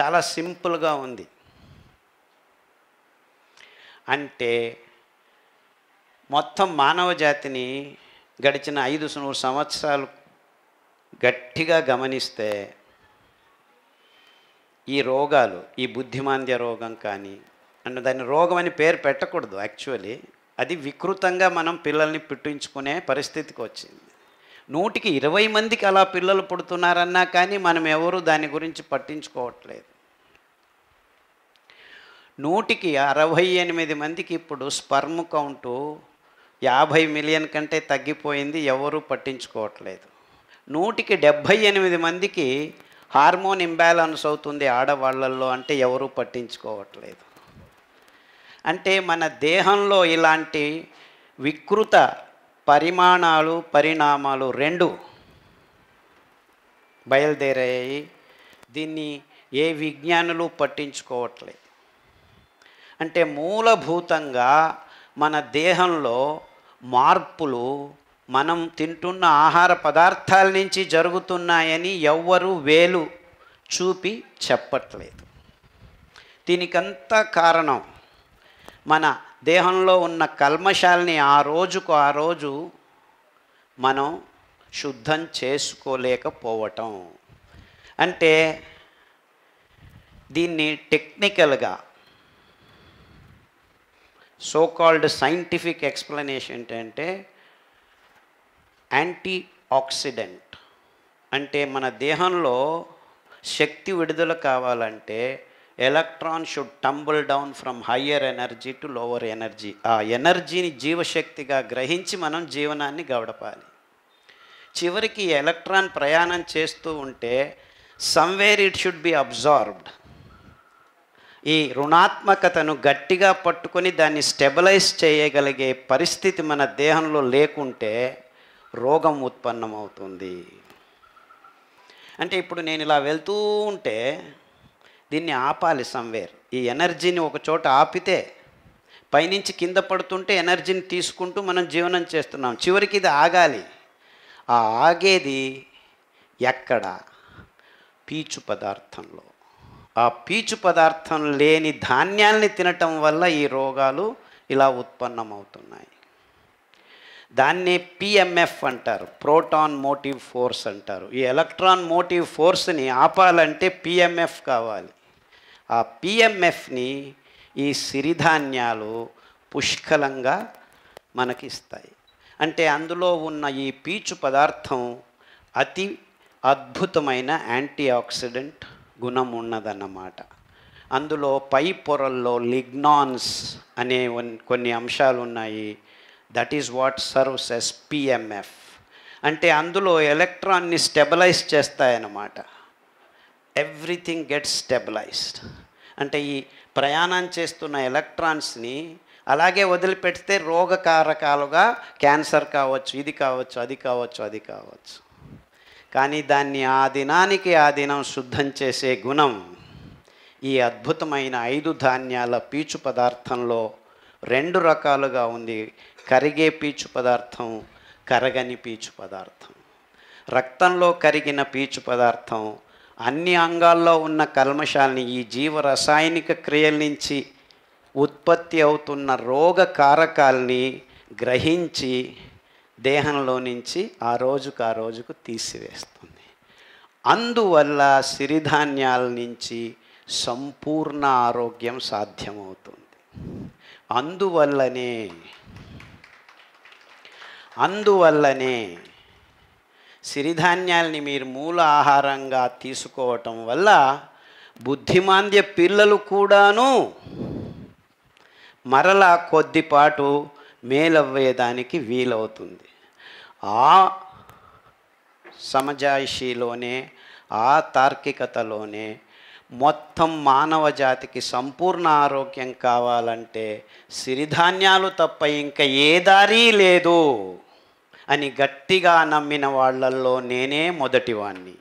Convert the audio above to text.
చాలా సింపుల్గా ఉంది. అంటే మొత్తం మానవ జాతిని గడిచిన ఐదు నూరు సంవత్సరాలు గట్టిగా గమనిస్తే ఈ రోగాలు ఈ బుద్ధిమాంద్య రోగం కానీ అంటే దాని రోగం అని పేరు పెట్టకూడదు యాక్చువల్లీ. అది వికృతంగా మనం పిల్లల్ని పుట్టించుకునే పరిస్థితికి వచ్చింది. నూటికి ఇరవై మందికి అలా పిల్లలు పుడుతున్నారన్నా కానీ మనం ఎవరు దాని గురించి పట్టించుకోవట్లేదు. నూటికి అరవై ఎనిమిది మందికి ఇప్పుడు స్పర్మ్ కౌంటు యాభై మిలియన్ కంటే తగ్గిపోయింది ఎవరూ పట్టించుకోవట్లేదు. నూటికి డెబ్భై ఎనిమిది మందికి హార్మోన్ ఇంబ్యాలెన్స్ అవుతుంది ఆడవాళ్ళల్లో అంటే ఎవరూ పట్టించుకోవట్లేదు. అంటే మన దేహంలో ఇలాంటి వికృత పరిమాణాలు పరిణామాలు రెండు బయలుదేరాయి. దీన్ని ఏ విజ్ఞానులు పట్టించుకోవట్లేదు. అంటే మూలభూతంగా మన దేహంలో మార్పులు మనం తింటున్న ఆహార పదార్థాల నుంచి జరుగుతున్నాయని ఎవ్వరూ వేలు చూపి చెప్పట్లేదు. దీనికంతా కారణం మన దేహంలో ఉన్న కల్మశాలని ఆ రోజుకు ఆ రోజు మనం శుద్ధం చేసుకోలేకపోవటం. అంటే దీన్ని టెక్నికల్గా సో కాల్డ్ సైంటిఫిక్ ఎక్స్ప్లెనేషన్ ఏంటంటే యాంటీ ఆక్సిడెంట్ అంటే మన దేహంలో శక్తి విడుదల కావాలంటే electron should tumble down from higher energy to lower energy ఆ ఎనర్జీని జీవశక్తిగా గ్రహించి మనం జీవనాన్ని గడపాలి. చివరికి ఎలక్ట్రాన్ ప్రయాణం చేస్తూ ఉంటే somewhere it should be absorbed ఈ రుణాత్మకతను గట్టిగా పట్టుకొని దాన్ని స్టెబలైజ్ చేయగలిగే పరిస్థితి మన దేహంలో లేకుంటే రోగం ఉత్పన్నమవుతుంది. అంటే ఇప్పుడు నేను ఇలా వెళ్తూ ఉంటే దీన్ని ఆపాలి సమ్వేర్. ఈ ఎనర్జీని ఒక చోట ఆపితే పైనుంచి కింద పడుతుంటే ఎనర్జీని తీసుకుంటూ మనం జీవనం చేస్తున్నాం. చివరికి ఇది ఆగాలి. ఆ ఆగేది ఎక్కడ? పీచు పదార్థంలో. ఆ పీచు పదార్థం లేని ధాన్యాల్ని తినటం వల్ల ఈ రోగాలు ఇలా ఉత్పన్నమవుతున్నాయి. దాన్ని పిఎంఎఫ్ అంటారు. ప్రోటాన్ మోటివ్ ఫోర్స్ అంటారు. ఈ ఎలక్ట్రాన్ మోటివ్ ఫోర్స్ని ఆపాలంటే పిఎంఎఫ్ కావాలి. ఆ పిఎంఎఫ్ని ఈ సిరిధాన్యాలు పుష్కలంగా మనకి ఇస్తాయి అంటే అందులో ఉన్న ఈ పీచు పదార్థం అతి అద్భుతమైన యాంటీ ఆక్సిడెంట్ గుణం ఉన్నదన్నమాట. అందులో పై పొరల్లో లిగ్నాన్స్ అనే వన్- కొన్ని అంశాలు ఉన్నాయి that is what serves as PMF. అంటే అందులో ఎలక్ట్రాన్ని స్టెబలైజ్ చేస్తాయన్నమాట. Everything gets stabilized. అంటే ఈ ప్రయాణం చేస్తున్న ఎలక్ట్రాన్స్ని అలాగే వదిలిపెడితే రోగకారకాలుగా క్యాన్సర్ కావచ్చు ఇది కావచ్చు అది కావచ్చు అది కావచ్చు. కానీ దాన్ని ఆ దినానికి ఆ దినం శుద్ధం చేసే గుణం ఈ అద్భుతమైన ఐదు ధాన్యాల పీచు పదార్థంలో రెండు రకాలుగా ఉంది. కరిగే పీచు పదార్థం కరగని పీచు పదార్థం. రక్తంలో కరిగిన పీచు పదార్థం అన్ని అంగాల్లో ఉన్న కల్మషాల్ని ఈ జీవ రసాయనిక క్రియల నుంచి ఉత్పత్తి అవుతున్న రోగ కారకాల్ని గ్రహించి దేహంలో నుంచి ఆ రోజుకు ఆ రోజుకు తీసివేస్తుంది. అందువల్ల సిరిధాన్యాల నుంచి సంపూర్ణ ఆరోగ్యం సాధ్యమవుతుంది. అందువల్లనే అందువల్లనే సిరిధాన్యాల్ని మీరు మూల ఆహారంగా తీసుకోవటం వల్ల బుద్ధిమాంద్య పిల్లలు కూడాను మరలా కొద్దిపాటు మేలవ్వేదానికి వీలవుతుంది. ఆ సమజాయిషీలోనే ఆ తార్కికతలోనే మొత్తం మానవ జాతికి సంపూర్ణ ఆరోగ్యం కావాలంటే సిరిధాన్యాలు తప్ప ఇంకా ఏ దారి లేదు. అని గట్టిగా నమ్మిన వాళ్ళల్లో నేనే మొదటివాణ్ణి.